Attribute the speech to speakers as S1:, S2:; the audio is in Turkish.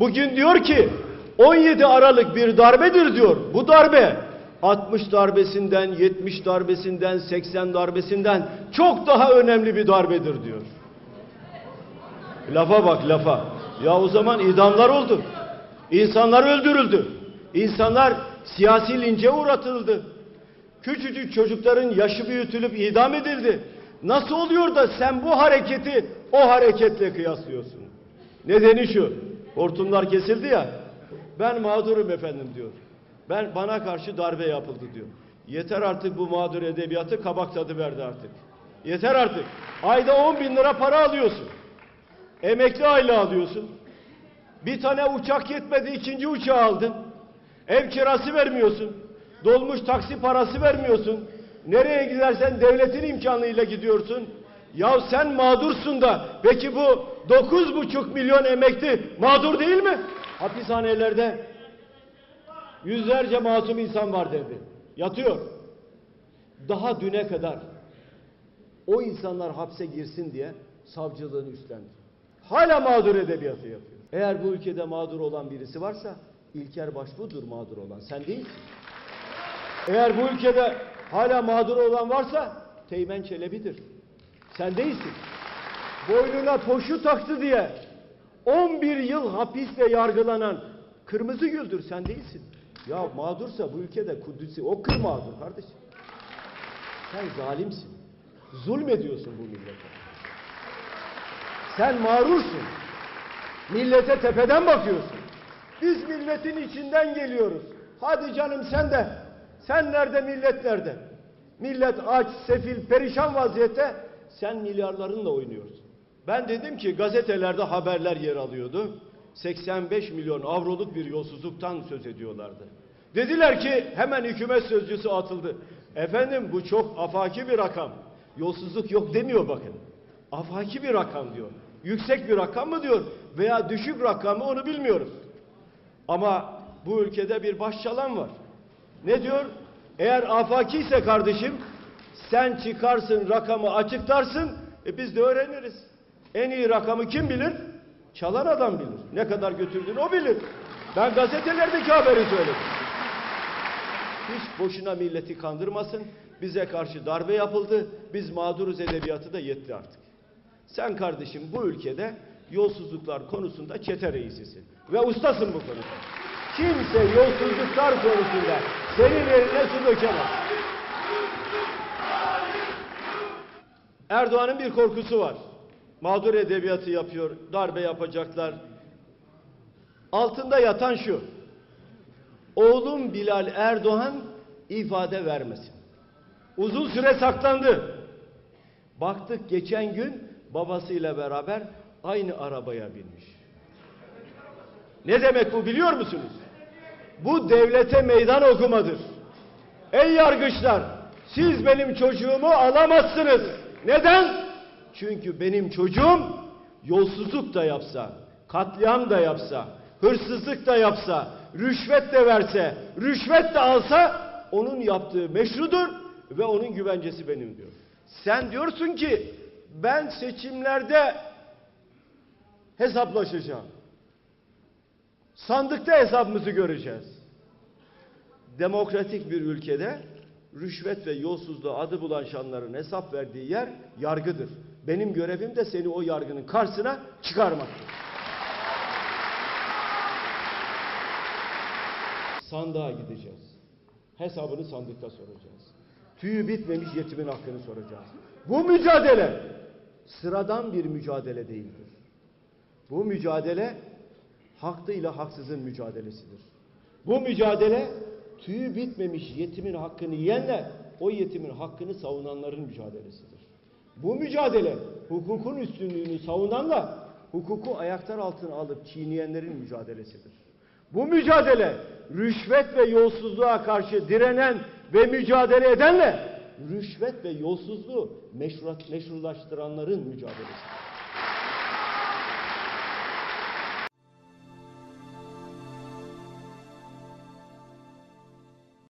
S1: Bugün diyor ki 17 Aralık bir darbedir diyor. Bu darbe 60 darbesinden, 70 darbesinden, 80 darbesinden çok daha önemli bir darbedir diyor. Lafa bak lafa. Ya o zaman idamlar oldu. İnsanlar öldürüldü. İnsanlar siyasi lince uğratıldı. Küçücük çocukların yaşı büyütülüp idam edildi. Nasıl oluyor da sen bu hareketi o hareketle kıyaslıyorsun? Nedeni şu. Hortumlar kesildi ya. Ben mağdurum efendim diyor. Ben bana karşı darbe yapıldı diyor. Yeter artık bu mağdur edebiyatı kabak tadı verdi artık. Yeter artık. Ayda 10 bin lira para alıyorsun. Emekli aylığı alıyorsun. Bir tane uçak yetmedi ikinci uçağı aldın. Ev kirası vermiyorsun. Dolmuş taksi parası vermiyorsun. Nereye gidersen devletin imkanıyla gidiyorsun. Ya sen mağdursun da peki bu dokuz buçuk milyon emekli mağdur değil mi? Hapishanelerde yüzlerce masum insan var dedi. Yatıyor. Daha düne kadar o insanlar hapse girsin diye savcılığını üstlendi. Hala mağdur edebiyatı yapıyor. Eğer bu ülkede mağdur olan birisi varsa İlker Başbuğ'dur mağdur olan. Sen değilsin. Eğer bu ülkede hala mağdur olan varsa Teğmen Çelebi'dir. Sen değilsin. Boynuna poşu taktı diye 11 yıl hapisle yargılanan Kırmızı Gül'dür. Sen değilsin. Ya mağdursa bu ülkede Kudüs'ü o kır mağdur kardeşim. Sen zalimsin. Zulmediyorsun bu millete. Sen mağrursun. Millete tepeden bakıyorsun. Biz milletin içinden geliyoruz. Hadi canım sen de. Sen nerede millet nerede? Millet aç, sefil, perişan vaziyette. Sen milyarlarınla oynuyorsun. Ben dedim ki gazetelerde haberler yer alıyordu. 85 milyon avroluk bir yolsuzluktan söz ediyorlardı. Dediler ki hemen hükümet sözcüsü atıldı. Efendim bu çok afaki bir rakam. Yolsuzluk yok demiyor bakın. Afaki bir rakam diyor. Yüksek bir rakam mı diyor veya düşük rakam mı onu bilmiyoruz. Ama bu ülkede bir başçalan var. Ne diyor? Eğer afaki ise kardeşim sen çıkarsın rakamı açıklarsın e biz de öğreniriz. En iyi rakamı kim bilir? Çalan adam bilir. Ne kadar götürdüğünü o bilir. Ben gazetelerdeki haberi söyledim. Hiç boşuna milleti kandırmasın. Bize karşı darbe yapıldı. Biz mağduruz edebiyatı da yetti artık. Sen kardeşim bu ülkede yolsuzluklar konusunda çete reisisin. Ve ustasın bu konuda. Kimse yolsuzluklar konusunda senin eline su dökemez. Erdoğan'ın bir korkusu var. Mağdur edebiyatı yapıyor, darbe yapacaklar. Altında yatan şu. Oğlum Bilal Erdoğan ifade vermesin. Uzun süre saklandı. Baktık geçen gün babasıyla beraber aynı arabaya binmiş. Ne demek bu biliyor musunuz? Bu devlete meydan okumadır. Ey yargıçlar, siz benim çocuğumu alamazsınız. Neden? Çünkü benim çocuğum yolsuzluk da yapsa, katliam da yapsa, hırsızlık da yapsa, rüşvet de verse, rüşvet de alsa onun yaptığı meşrudur ve onun güvencesi benim diyor. Sen diyorsun ki ben seçimlerde hesaplaşacağım. Sandıkta hesabımızı göreceğiz. Demokratik bir ülkede rüşvet ve yolsuzluğa adı bulaşanların hesap verdiği yer yargıdır. Benim görevim de seni o yargının karşısına çıkarmaktır. Sandığa gideceğiz. Hesabını sandıkta soracağız. Tüyü bitmemiş yetimin hakkını soracağız. Bu mücadele sıradan bir mücadele değildir. Bu mücadele haklıyla haksızın mücadelesidir. Bu mücadele tüyü bitmemiş yetimin hakkını yiyenle o yetimin hakkını savunanların mücadelesidir. Bu mücadele hukukun üstünlüğünü savunanla hukuku ayaklar altına alıp çiğneyenlerin mücadelesidir. Bu mücadele rüşvet ve yolsuzluğa karşı direnen ve mücadele edenle rüşvet ve yolsuzluğu meşrulaştıranların mücadelesidir.